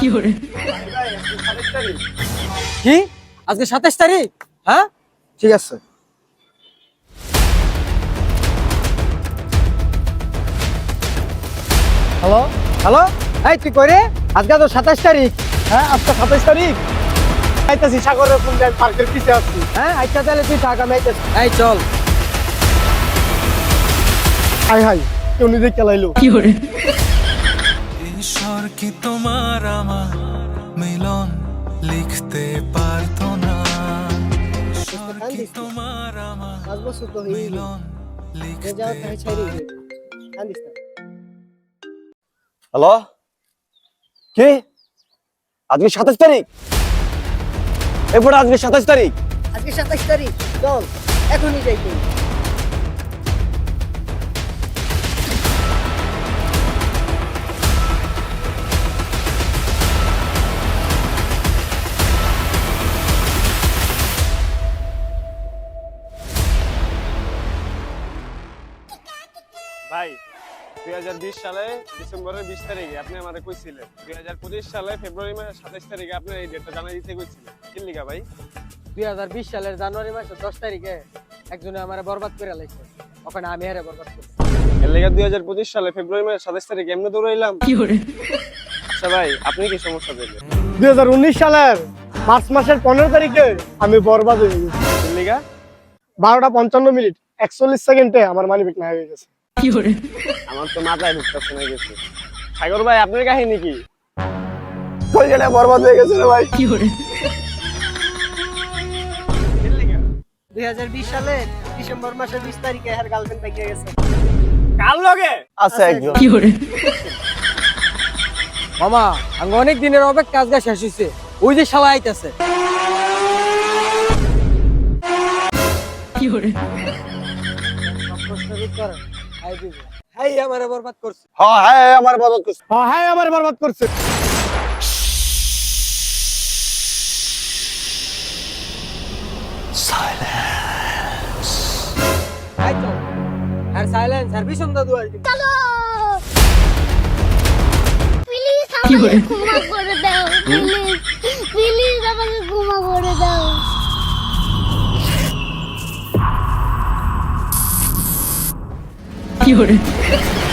কি আজকে সাতাশ তারিখ? হ্যাঁ? ঠিক আছে। হ্যালো? হ্যালো? এই তুই কই রে? আজকে তো সাতাশ তারিখ। হ্যাঁ আজকে সাতাইশ তারিখ। আইতাছি সাগরের কোন পার্কের পিছিয়ে আসছি হ্যাঁ আচ্ছা তাহলে তুই টাকা মেয়েছিস এই চল। হাই হাই কেউ নিজে খেলাইলো। ঈশ্বর কি তোমার আমার মিলন লিখতে পারতো না? ঈশ্বর কি তোমার আমার বছর মিলন লিখতে হ্যালো? কি? আজকে সাতাশ তারিখ? এরপরে আজকে সাতাশ তারিখ? আজকে সাতাশ তারিখ। চল এখনই যাই ভাই দুই হাজার বিশ সালে ডিসেম্বরের বিশ তারিখে আপনি আমাদের কইছিলেন। দুই হাজার পঁচিশ সালে ফেব্রুয়ারি মাসের সাতাইশ তারিখে আপনি এই ডেটটা জানা দিতে কইছিলেন। কি লিগা ভাই? দুই হাজার বিশ সালের জানুয়ারি মাসের দশ তারিখে একজনে আমার বরবাদ করে লাইছে। ওখানে আমি হারে বরবাদ করছি। এর লেগে দুই হাজার পঁচিশ সালে ফেব্রুয়ারি মাসের সাতাইশ তারিখে এমনি দৌড়াইলাম। আচ্ছা ভাই আপনি কি সমস্যা পেলেন দুই হাজার উনিশ সালের মার্চ মাসের পনেরো তারিখে আমি বরবাদ হয়ে গেছি। বারোটা পঞ্চান্ন মিনিট একচল্লিশ সেকেন্ডে আমার মানি ব্যাগ না হয়ে গেছে। আমার তো মাথায় ঢুকতেছে না গেছে। সাগর ভাই আপনার কাহিনী কি? কলকাতা বরবাদ হয়ে গেছে ভাই? দুই হাজার বিশ সালে ডিসেম্বর মাসের বিশ তারিখে হার গার্লফ্রেন্ড পাইকে গেছে। কার লগে? আছে একজন। মামা অনেক দিনের অপেক্ষা কাজ শেষ হয়েছে ওই যে শালা আইতাছে। হাই আমারে বরবাদ করছে হ্যাঁ হ্যাঁ আমার বরবাদ করছে হ্যাঁ হ্যাঁ আমার বরবাদ করছে হাই চল আর সাইলেন্স আর ভীষণ দাদু আর প্লিজ আমাকে ক্ষমা করে দাও প্লিজ প্লিজ কি